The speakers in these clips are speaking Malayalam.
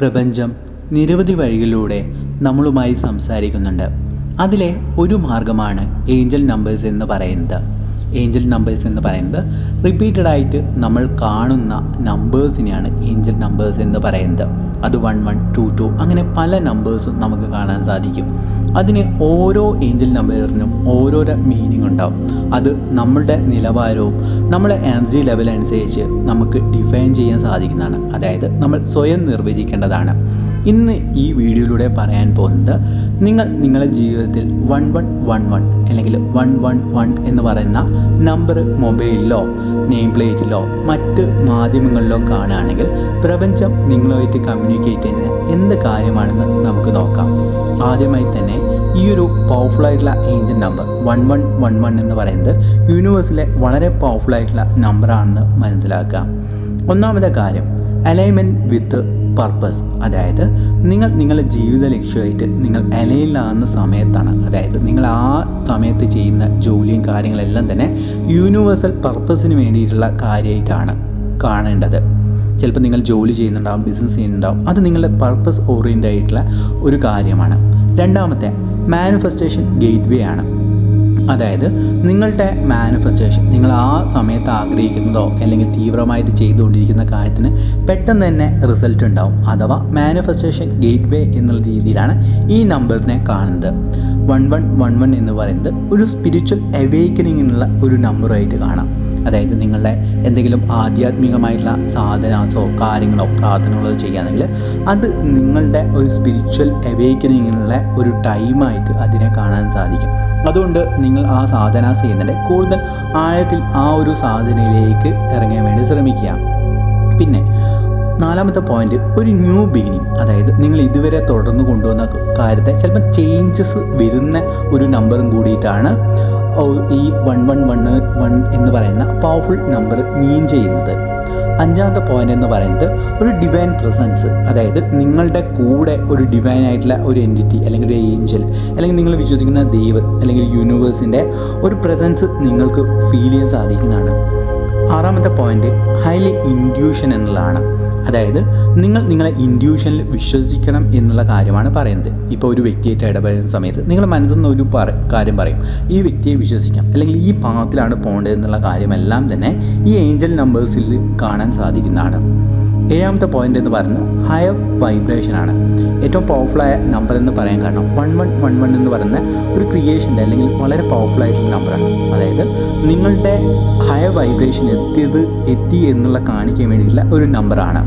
പ്രപഞ്ചം നിരവധി വഴികളിലൂടെ നമ്മളുമായി സംസാരിക്കുന്നുണ്ട്. അതിലെ ഒരു മാർഗമാണ് ഏഞ്ചൽ നമ്പേഴ്സ് എന്ന് പറയുന്നത്. ഏഞ്ചൽ നമ്പേഴ്സ് എന്ന് പറയുന്നത്. റിപ്പീറ്റഡ് ആയിട്ട് നമ്മൾ കാണുന്ന നമ്പേഴ്സിനെയാണ് ഏഞ്ചൽ നമ്പേഴ്സ് എന്ന് പറയുന്നത്. അത് വൺ വൺ ടു ടു അങ്ങനെ പല നമ്പേഴ്സും നമുക്ക് കാണാൻ സാധിക്കും. അതിന് ഓരോ ഏഞ്ചൽ നമ്പറിനും ഓരോരോ മീനിങ് ഉണ്ടാവും. അത് നമ്മളുടെ നിലവാരവും നമ്മളെ എനർജി ലെവൽ അനുസരിച്ച് നമുക്ക് ഡിഫൈൻ ചെയ്യാൻ സാധിക്കുന്നതാണ്. അതായത് നമ്മൾ സ്വയം നിർവചിക്കേണ്ടതാണ്. ഇന്ന് ഈ വീഡിയോയിലൂടെ പറയാൻ പോകുന്നത് നിങ്ങൾ നിങ്ങളുടെ ജീവിതത്തിൽ വൺ വൺ വൺ വൺ അല്ലെങ്കിൽ വൺ വൺ വൺ എന്ന് പറയുന്ന നമ്പർ മൊബൈലിലോ നെയിം പ്ലേറ്റിലോ മറ്റ് മാധ്യമങ്ങളിലോ കാണുകയാണെങ്കിൽ പ്രപഞ്ചം നിങ്ങളുമായിട്ട് കമ്മ്യൂണിക്കേറ്റ് ചെയ്യുന്ന എന്ത് കാര്യമാണെന്ന് നമുക്ക് നോക്കാം. ആദ്യമായി തന്നെ ഈ ഒരു പവർഫുൾ ആയിട്ടുള്ള angel number one one one one എന്ന് പറയുന്നത് യൂണിവേഴ്സിലെ വളരെ പവർഫുൾ ആയിട്ടുള്ള നമ്പറാണെന്ന് മനസ്സിലാക്കാം. ഒന്നാമത്തെ കാര്യം അലൈൻമെന്റ് വിത്ത് പർപ്പസ് അതായത് നിങ്ങൾ നിങ്ങളുടെ ജീവിത ലക്ഷ്യമായിട്ട് നിങ്ങൾ അലയിലാകുന്ന സമയത്താണ്. അതായത് നിങ്ങൾ ആ സമയത്ത് ചെയ്യുന്ന ജോലിയും കാര്യങ്ങളെല്ലാം തന്നെ യൂണിവേഴ്സൽ പർപ്പസിന് വേണ്ടിയിട്ടുള്ള കാര്യമായിട്ടാണ് കാണേണ്ടത്. ചിലപ്പോൾ നിങ്ങൾ ജോലി ചെയ്യുന്നുണ്ടാവും ബിസിനസ് ചെയ്യുന്നുണ്ടാവും. അത് നിങ്ങളുടെ പർപ്പസ് ഓറിയന്റ് ആയിട്ടുള്ള ഒരു കാര്യമാണ്. രണ്ടാമത്തെ മാനിഫെസ്റ്റേഷൻ ഗേറ്റ് വേ ആണ്. അതായത് നിങ്ങളുടെ മാനിഫെസ്റ്റേഷൻ നിങ്ങൾ ആ സമയത്ത് ആഗ്രഹിക്കുന്നതോ അല്ലെങ്കിൽ തീവ്രമായിട്ട് ചെയ്തുകൊണ്ടിരിക്കുന്ന കാര്യത്തിന് പെട്ടെന്ന് തന്നെ റിസൾട്ട് ഉണ്ടാവും. അഥവാ മാനിഫെസ്റ്റേഷൻ ഗേറ്റ് വേ എന്നുള്ള രീതിയിലാണ് ഈ നമ്പറിനെ കാണുന്നത്. വൺ വൺ വൺ വൺ എന്ന് പറയുന്നത് ഒരു സ്പിരിച്വൽ അവേക്കനിങ്ങിനുള്ള ഒരു നമ്പറായിട്ട് കാണാം. അതായത് നിങ്ങളുടെ എന്തെങ്കിലും ആധ്യാത്മികമായിട്ടുള്ള സാധനാസോ കാര്യങ്ങളോ പ്രാർത്ഥനകളോ ചെയ്യുകയാണെങ്കിൽ അത് നിങ്ങളുടെ ഒരു സ്പിരിച്വൽ അവേക്കനിങ്ങിനുള്ള ഒരു ടൈമായിട്ട് അതിനെ കാണാൻ സാധിക്കും. അതുകൊണ്ട് നിങ്ങൾ ആ സാധന ചെയ്യുന്നുണ്ട്. കൂടുതൽ ആഴത്തിൽ ആ ഒരു സാധനയിലേക്ക് ഇറങ്ങാൻ വേണ്ടി ശ്രമിക്കുക. പിന്നെ നാലാമത്തെ പോയിന്റ് ഒരു ന്യൂ ബിഗിനിങ് അതായത് നിങ്ങൾ ഇതുവരെ തുടർന്ന് കൊണ്ടുവന്ന കാര്യത്തെ ചിലപ്പോൾ ചേഞ്ചസ് വരുന്ന ഒരു നമ്പറും കൂടിയിട്ടാണ് ഈ വൺ വൺ വൺ വൺ എന്ന് പറയുന്ന പവർഫുൾ നമ്പർ മീൻ ചെയ്യുന്നത്. അഞ്ചാമത്തെ പോയിന്റ് എന്ന് പറയുന്നത് ഒരു ഡിവൈൻ പ്രസൻസ് അതായത് നിങ്ങളുടെ കൂടെ ഒരു ഡിവൈൻ ആയിട്ടുള്ള ഒരു എന്റിറ്റി അല്ലെങ്കിൽ ഒരു ഏഞ്ചൽ അല്ലെങ്കിൽ നിങ്ങൾ വിശ്വസിക്കുന്ന ദൈവം അല്ലെങ്കിൽ യൂണിവേഴ്സിന്റെ ഒരു പ്രസൻസ് നിങ്ങൾക്ക് ഫീൽ ചെയ്യാൻ സാധിക്കുന്നതാണ്. ആറാമത്തെ പോയിന്റ് ഹൈലി ഇൻഡ്യൂഷൻ എന്നുള്ളതാണ്. അതായത് നിങ്ങൾ നിങ്ങളെ ഇൻഡ്യൂഷനിൽ വിശ്വസിക്കണം എന്നുള്ള കാര്യമാണ് പറയുന്നത്. ഇപ്പോൾ ഒരു വ്യക്തിയായിട്ട് ഇടപെടുന്ന സമയത്ത് നിങ്ങൾ മനസ്സിൽ നിന്ന് ഒരു പറ കാര്യം പറയും. ഈ വ്യക്തിയെ വിശ്വസിക്കാം. അല്ലെങ്കിൽ ഈ പാത്തിലാണ് പോകേണ്ടത് എന്നുള്ള കാര്യമെല്ലാം തന്നെ ഈ ഏഞ്ചൽ നമ്പേഴ്സിൽ കാണാൻ സാധിക്കുന്നതാണ്. ഏഴാമത്തെ പോയിന്റ് എന്ന് പറയുന്നത് ഹയർ വൈബ്രേഷൻ ആണ്. ഏറ്റവും പവർഫുള്ളായ നമ്പർ എന്ന് പറയാൻ കാരണം വൺ വൺ വൺ വൺ എന്ന് പറയുന്ന ഒരു ക്രിയേഷന്റെ അല്ലെങ്കിൽ വളരെ പവർഫുൾ ആയിട്ടുള്ള നമ്പറാണ് അതായത് നിങ്ങളുടെ ഹയർ വൈബ്രേഷൻ എത്തിയത് എത്തി എന്നുള്ള കാണിക്കാൻ വേണ്ടിയിട്ടുള്ള ഒരു നമ്പറാണ്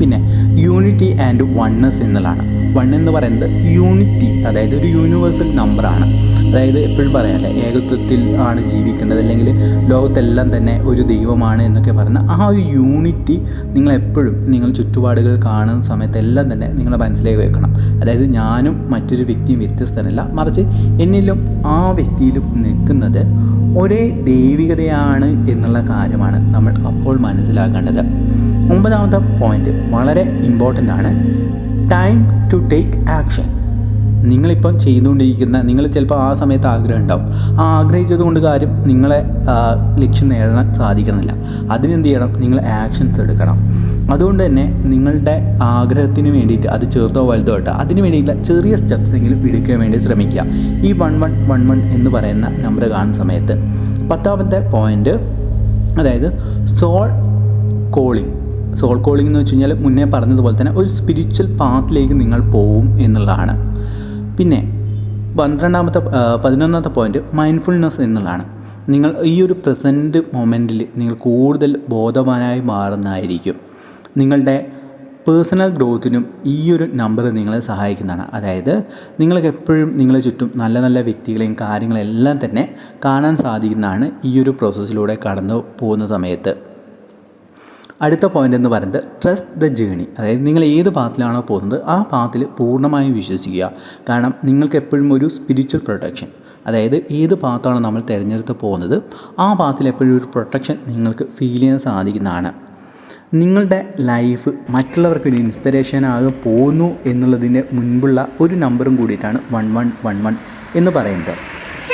പിന്നെ യൂണിറ്റി ആൻഡ് വണ്ണസ് എന്നുള്ളതാണ്. വൺ എന്ന് പറയുന്നത് യൂണിറ്റി അതായത് ഒരു യൂണിവേഴ്സൽ നമ്പറാണ് അതായത് എപ്പോഴും പറയാമല്ലേ ഏകത്വത്തിൽ ആണ് ജീവിക്കേണ്ടത് അല്ലെങ്കിൽ ലോകത്തെല്ലാം തന്നെ ഒരു ദൈവമാണ് എന്നൊക്കെ പറയുന്ന ആ ഒരു യൂണിറ്റി നിങ്ങൾ എപ്പോഴും നിങ്ങൾ ചുറ്റുപാടുകൾ കാണുന്ന സമയത്തെല്ലാം തന്നെ നിങ്ങളുടെ മനസ്സിലേക്ക് വെക്കണം. അതായത് ഞാനും മറ്റൊരു വ്യക്തിയും വ്യത്യസ്തനല്ല. മറിച്ച് എന്നിലും ആ വ്യക്തിയിലും നിൽക്കുന്നത് ഒരേ ദൈവികതയാണ് എന്നുള്ള കാര്യമാണ് നമ്മൾ അപ്പോൾ മനസ്സിലാക്കേണ്ടത്. ഒമ്പതാമത്തെ പോയിന്റ് വളരെ ഇമ്പോർട്ടന്റ് ആണ്. ടൈം ടു ടേക്ക് ആക്ഷൻ നിങ്ങളിപ്പം ചെയ്തുകൊണ്ടിരിക്കുന്ന നിങ്ങൾ ചിലപ്പോൾ ആ സമയത്ത് ആഗ്രഹം ഉണ്ടാവും. ആ ആഗ്രഹിച്ചത് കൊണ്ട് കാര്യം നിങ്ങളെ ലക്ഷ്യം നേടാൻ സാധിക്കുന്നില്ല അതിനെന്ത് ചെയ്യണം? നിങ്ങൾ ആക്ഷൻസ് എടുക്കണം. അതുകൊണ്ട് തന്നെ നിങ്ങളുടെ ആഗ്രഹത്തിന് വേണ്ടിയിട്ട് അത് ചെറുതോ വലുതോ ആയിട്ട് അതിന് വേണ്ടിയിട്ടുള്ള ചെറിയ സ്റ്റെപ്സ് എങ്കിലും എടുക്കാൻ വേണ്ടി ശ്രമിക്കുക. ഈ വൺ വൺ വൺ വൺ എന്ന് പറയുന്ന നമ്പർ കാണുന്ന സമയത്ത് പത്താമത്തെ പോയിന്റ് അതായത് സോൾ കോളിംഗ് സോൾ കോളിംഗ് എന്ന് വെച്ച് കഴിഞ്ഞാൽ മുന്നേ പറഞ്ഞതുപോലെ തന്നെ ഒരു സ്പിരിച്വൽ പാത്തിലേക്ക് നിങ്ങൾ പോവും എന്നുള്ളതാണ്. പിന്നെ പന്ത്രണ്ടാമത്തെ പതിനൊന്നാമത്തെ പോയിന്റ് മൈൻഡ്ഫുൾനെസ് എന്നുള്ളതാണ്. നിങ്ങൾ ഈ ഒരു പ്രസന്റ് മൊമെന്റിൽ നിങ്ങൾ കൂടുതൽ ബോധവാനായി മാറുന്നതായിരിക്കും. നിങ്ങളുടെ പേഴ്സണൽ ഗ്രോത്തിനും ഈ ഒരു നമ്പർ നിങ്ങളെ സഹായിക്കുന്നതാണ്. അതായത് നിങ്ങൾക്ക് എപ്പോഴും നിങ്ങളെ ചുറ്റും നല്ല നല്ല വ്യക്തികളെയും കാര്യങ്ങളെല്ലാം തന്നെ കാണാൻ സാധിക്കുന്നതാണ് ഈ ഒരു പ്രോസസ്സിലൂടെ കടന്നു പോകുന്ന സമയത്ത്. അടുത്ത പോയിന്റ് എന്ന് പറയുന്നത് ട്രസ്റ്റ് ദ ജേണി അതായത് നിങ്ങൾ ഏത് പാത്തിലാണോ പോകുന്നത് ആ പാത്തിൽ പൂർണമായും വിശ്വസിക്കുക. കാരണം നിങ്ങൾക്ക് എപ്പോഴും ഒരു സ്പിരിച്വൽ പ്രൊട്ടക്ഷൻ അതായത് ഏത് പാത്താണോ നമ്മൾ തിരഞ്ഞെടുത്ത് പോകുന്നത് ആ പാത്തിൽ എപ്പോഴും ഒരു പ്രൊട്ടക്ഷൻ നിങ്ങൾക്ക് ഫീൽ ചെയ്യാൻ സാധിക്കുന്നതാണ്. നിങ്ങളുടെ ലൈഫ് മറ്റുള്ളവർക്ക് ഒരു ഇൻസ്പിറേഷൻ ഇൻസ്പിറേഷനാകെ പോകുന്നു എന്നുള്ളതിന്റെ മുൻപുള്ള ഒരു നമ്പറും കൂടിയിട്ടാണ് വൺ വൺ വൺ വൺ എന്ന് പറയുന്നത്.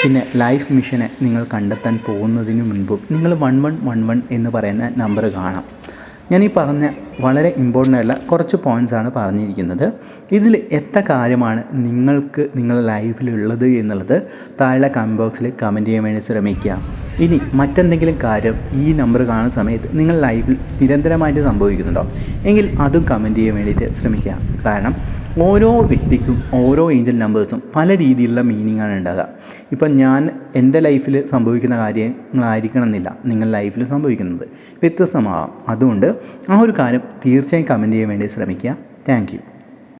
പിന്നെ ലൈഫ് മിഷനെ നിങ്ങൾ കണ്ടെത്താൻ പോകുന്നതിന് മുൻപും നിങ്ങൾ വൺ വൺ വൺ വൺ എന്ന് പറയുന്ന നമ്പർ കാണാം. ഞാൻ ഈ പറഞ്ഞ വളരെ ഇമ്പോർട്ടന്റ് ആയിട്ടുള്ള കുറച്ച് പോയിന്റ്സാണ് പറഞ്ഞിരിക്കുന്നത്. ഇതിൽ എത്ര കാര്യമാണ് നിങ്ങൾക്ക് നിങ്ങളുടെ ലൈഫിലുള്ളത് എന്നുള്ളത് താഴെ കമന്റ് ബോക്സിൽ കമന്റ് ചെയ്യാൻ വേണ്ടി ശ്രമിക്കുക. ഇനി മറ്റെന്തെങ്കിലും കാര്യം ഈ നമ്പർ കാണുന്ന സമയത്ത് നിങ്ങൾ ലൈഫിൽ നിരന്തരമായിട്ട് സംഭവിക്കുന്നുണ്ടോ? എങ്കിൽ അതും കമന്റ് ചെയ്യാൻ വേണ്ടിയിട്ട് ശ്രമിക്കുക. കാരണം ഓരോ വ്യക്തിക്കും ഓരോ ഏഞ്ചൽ നമ്പേഴ്സും പല രീതിയിലുള്ള മീനിങ് ആണ് ഉണ്ടാകുക ഇപ്പം ഞാൻ എന്റെ ലൈഫിൽ സംഭവിക്കുന്ന കാര്യങ്ങളായിരിക്കണം എന്നില്ല നിങ്ങൾ ലൈഫിൽ സംഭവിക്കുന്നത് വ്യത്യസ്തമാകാം അതുകൊണ്ട് ആ ഒരു കാര്യം തീർച്ചയായും കമന്റ് ചെയ്യാൻ വേണ്ടി ശ്രമിക്കുക. താങ്ക്